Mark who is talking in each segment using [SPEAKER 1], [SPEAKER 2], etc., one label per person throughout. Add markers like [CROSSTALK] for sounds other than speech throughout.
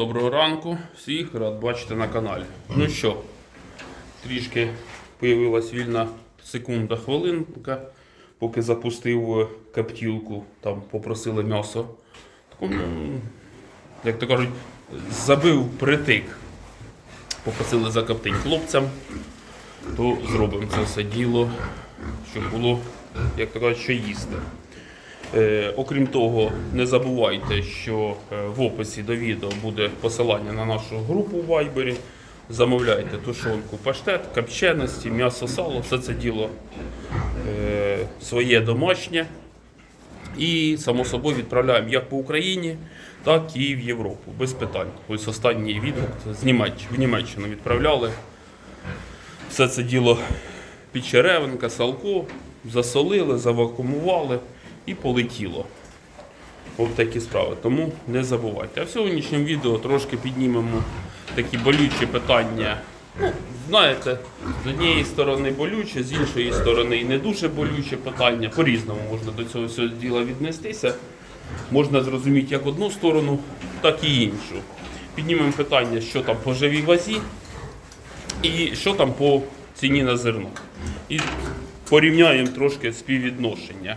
[SPEAKER 1] Доброго ранку, всіх рад бачити на каналі. Ну що, трішки появилась вільна секунда хвилинка, поки запустив каптілку, там попросили м'ясо. Як то кажуть, забив притик. Попросили закоптить хлопцям, то зробимо це все діло, щоб було, як то кажуть, що їсти. Е, окрім того, не забувайте, що е, в описі до відео буде посилання на нашу групу в Вайбері. Замовляйте тушонку, паштет, копченості, м'ясо, сало, все це діло е, своє домашнє. І, само собою, відправляємо як по Україні, так і в Європу. Без питань. Ось останній відгук з Німеч... в Німеччину відправляли. Все це діло Підчеревенка, салко, засолили, завакумували і полетіло. Ось такі справи. Тому не забувайте. А в сьогоднішньому відео трошки піднімемо такі болючі питання. Ну, знаєте, з однієї сторони болюче, з іншої сторони і не дуже болюче питання. По-різному можна до цього всього діла віднестися. Можна зрозуміти як одну сторону, так і іншу. Піднімемо питання, що там по живій вазі і що там по ціні на зерно. І порівняємо трошки співвідношення.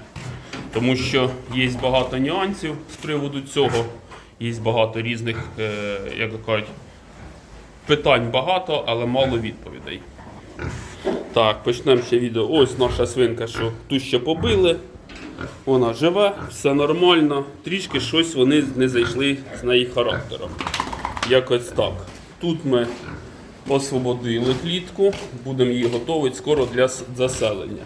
[SPEAKER 1] Тому що є багато нюансів з приводу цього, є багато різних, е, як кажуть, питань багато, але мало відповідей. Так, почнемо ще відео. Ось наша свинка, що ту ще побили. Вона живе, все нормально. Трішки щось вони не зайшли з неї характером. Якось так. Тут ми освободили клітку, будемо її готувати скоро для заселення.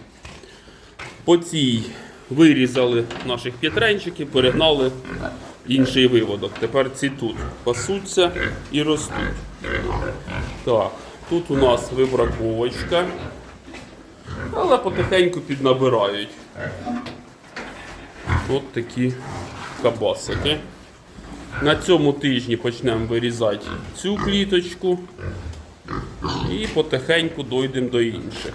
[SPEAKER 1] По цій вирізали наших п'ятренчиків, перегнали інший виводок. Тепер ці тут пасуться і ростуть. Так, тут у нас вибраковочка, але потихеньку піднабирають. От такі кабасики. На цьому тижні почнемо вирізати цю кліточку і потихеньку дойдемо до інших.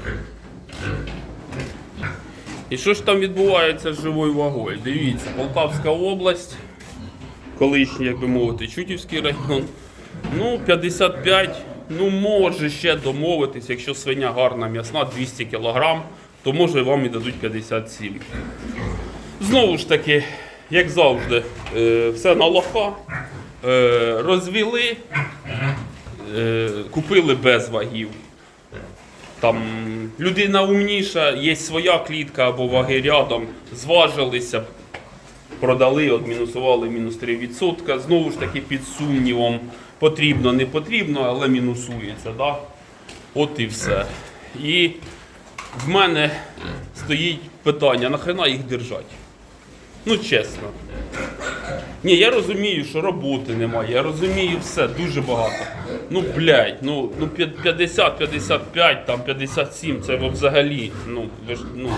[SPEAKER 1] І що ж там відбувається з живою вагою? Дивіться, Полтавська область, колишній, як би мовити, Чутівський район. Ну, 55, ну може ще домовитись, якщо свиня гарна м'ясна, 200 кг, то може вам і дадуть 57. Знову ж таки, як завжди, е, все на лоха. Е, Розвели, е, купили без вагів. Там людина умніша, є своя клітка або ваги рядом, зважилися, продали, мінусували мінус 3%. Знову ж таки, під сумнівом, потрібно, не потрібно, але мінусується. Да? От і все. І в мене стоїть питання, нахрена їх держати? Ну, чесно. Ні, я розумію, що роботи немає, я розумію все, дуже багато. Ну, блядь, ну, ну 50, 55, там 57, це взагалі, ну, ви ж, ну.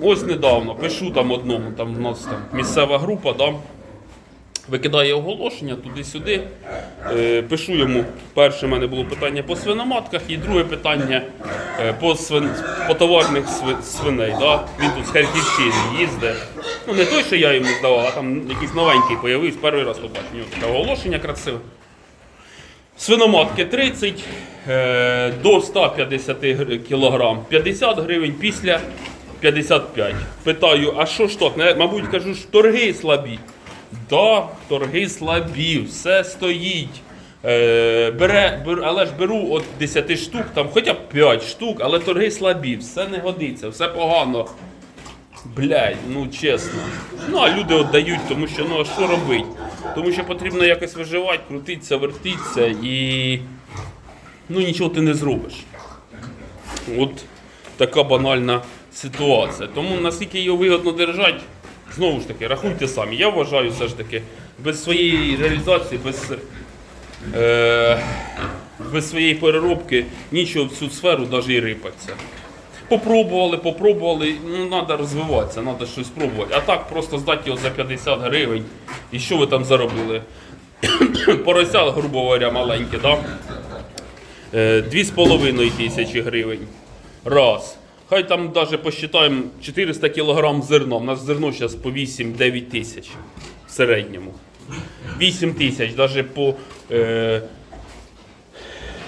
[SPEAKER 1] Ось недавно пишу там одному, там у нас там місцева група, да, викидає оголошення туди-сюди. Е, пишу йому, перше в мене було питання по свиноматках, і друге питання е, по, свин, по товарних сви- свиней. Да? Він тут з Харківщини їздить. Ну не той, що я йому здавав, а там якийсь новенький появився, перший раз побачив. У нього таке оголошення красиве. Свиноматки 30 е, до 150 гр- кг 50 гривень після 55. Питаю, а що ж так? Мабуть, кажу, ж торги слабі. Да, торги слабі, все стоїть. Е, бере, бер, але ж беру от 10 штук, там хоча б 5 штук, але торги слабі, все не годиться, все погано. Блядь, ну чесно. Ну а люди віддають, тому що ну а що робити? Тому що потрібно якось виживати, крутитися, вертитися і ну нічого ти не зробиш. От така банальна ситуація. Тому наскільки його вигідно держати, знову ж таки, рахуйте самі. Я вважаю все ж таки, без своєї реалізації, без, е, без своєї переробки нічого в цю сферу навіть і рипатися. Попробували, попробували, ну треба розвиватися, треба щось пробувати. А так просто здати його за 50 гривень. І що ви там заробили? [COUGHS] Порося, грубо говоря, маленьке, так? Е, Дві тисячі гривень. Раз. Хай там навіть посчитаємо 400 кг зерна. У нас зерно зараз по 8-9 тисяч в середньому. 8 тисяч, навіть по е,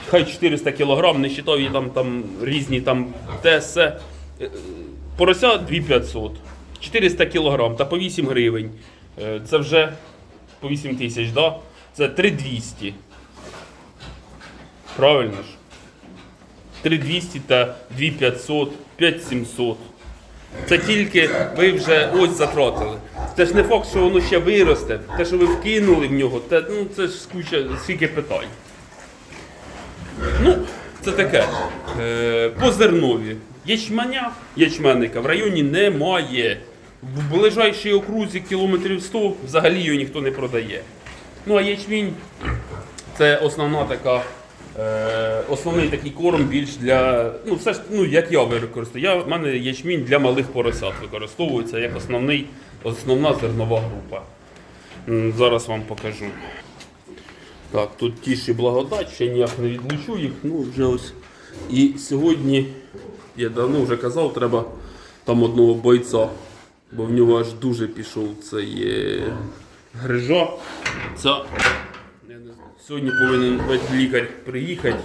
[SPEAKER 1] хай 400 кг, не вважаю там, там різні там все. Е, Порося 2500, 400 кг та по 8 гривень. Е, Це вже по 8 тисяч, да? це 3200. Правильно ж? 3200 та 2500, 5700. Це тільки ви вже ось затратили. Це ж не факт, що воно ще виросте. Те, що ви вкинули в нього, те, ну, це ж куча скільки питань. Ну, це таке. Е, по зернові. Ячменя, ячменника в районі немає. В ближайшій окрузі кілометрів 100 взагалі його ніхто не продає. Ну а ячмінь це основна така. Е, основний такий корм більш для. Ну, все ж, ну, як я використовую. Я, в мене ячмінь для малих поросят використовується як основний, основна зернова група. Зараз вам покажу. Так, тут тіші благодать, ще ніяк не відлучу їх. Ну, вже ось. І сьогодні, я давно вже казав, треба там одного бойця, бо в нього аж дуже пішов цей е, грижа. Це, сьогодні повинен лікар приїхати.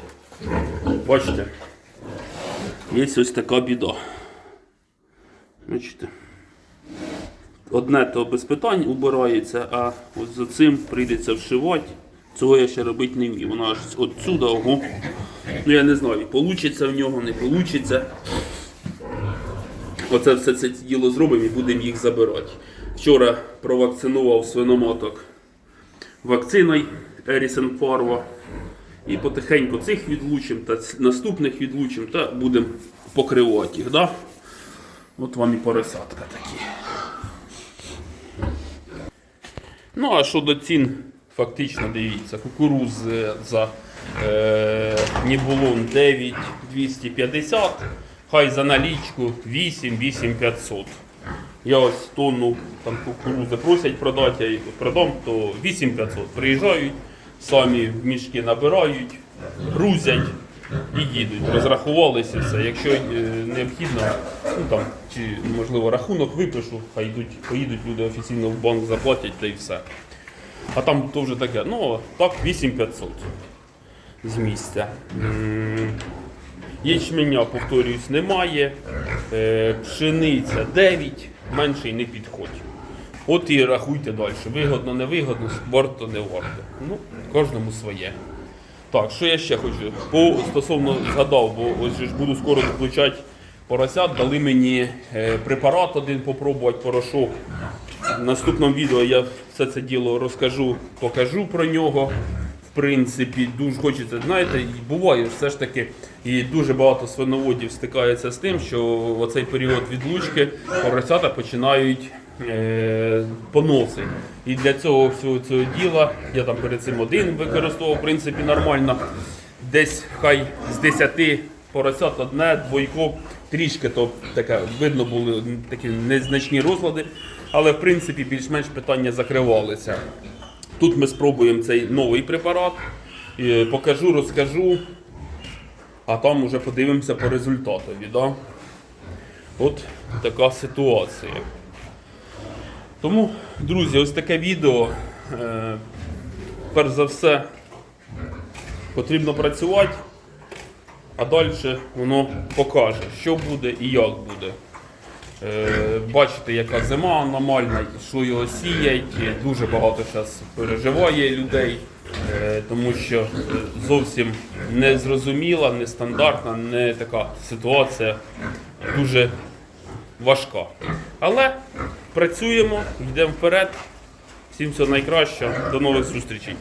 [SPEAKER 1] Бачите, є ось така біда. Бачите. Одне то без питань убирається, а от за цим прийдеться вшивати. Цього я ще робити не вмію. Вона аж отсюда, ого. Ну я не знаю, получиться в нього, не вийде. Оце все це діло зробимо і будемо їх забирати. Вчора провакцинував свиноматок вакциною Ерісен Фарва. І потихеньку цих відлучимо та наступних відлучимо та будемо покривати їх. Да? От вам і поросятка такі. Ну, а щодо цін, фактично дивіться, кукурузи за е, Нібулон 9 250, хай за налічку 8 8500. Я ось тонну там кукурузи просять продати, я їх продам, то 8500. Приїжджають, самі мішки набирають, грузять і їдуть. Розрахувалися все. Якщо е, необхідно, ну там чи можливо рахунок випишу, хай йдуть, поїдуть люди офіційно в банк, заплатять та й все. А там то вже таке, ну так 8500 з місця. Ячменя, повторююсь, немає. Е, пшениця 9, менше не підходь. От і рахуйте далі. Вигодно, не вигодно, варто, не варто. Ну, кожному своє. Так, що я ще хочу? По стосовно згадав, бо ось ж буду скоро включати поросят, дали мені е, препарат один попробувати, порошок. В наступному відео я все це діло розкажу, покажу про нього. В принципі, дуже хочеться, знаєте, буває все ж таки, і дуже багато свиноводів стикається з тим, що в оцей період відлучки поросята починають поноси. І для цього всього цього діла я там перед цим один використовував, в принципі, нормально. Десь хай з 10 поросят одне, двойко, трішки то таке, видно були такі незначні розлади, але в принципі більш-менш питання закривалися. Тут ми спробуємо цей новий препарат, е, покажу, розкажу, а там вже подивимося по результатові. Да? От така ситуація. Тому, друзі, ось таке відео. Е, перш за все, потрібно працювати, а далі воно покаже, що буде і як буде. Е, бачите, яка зима аномальна, що його сіять. Дуже багато зараз переживає людей, е, тому що зовсім незрозуміла, нестандартна, не така ситуація дуже важка. Але працюємо, йдемо вперед. Всім всього найкращого. До нових зустрічей.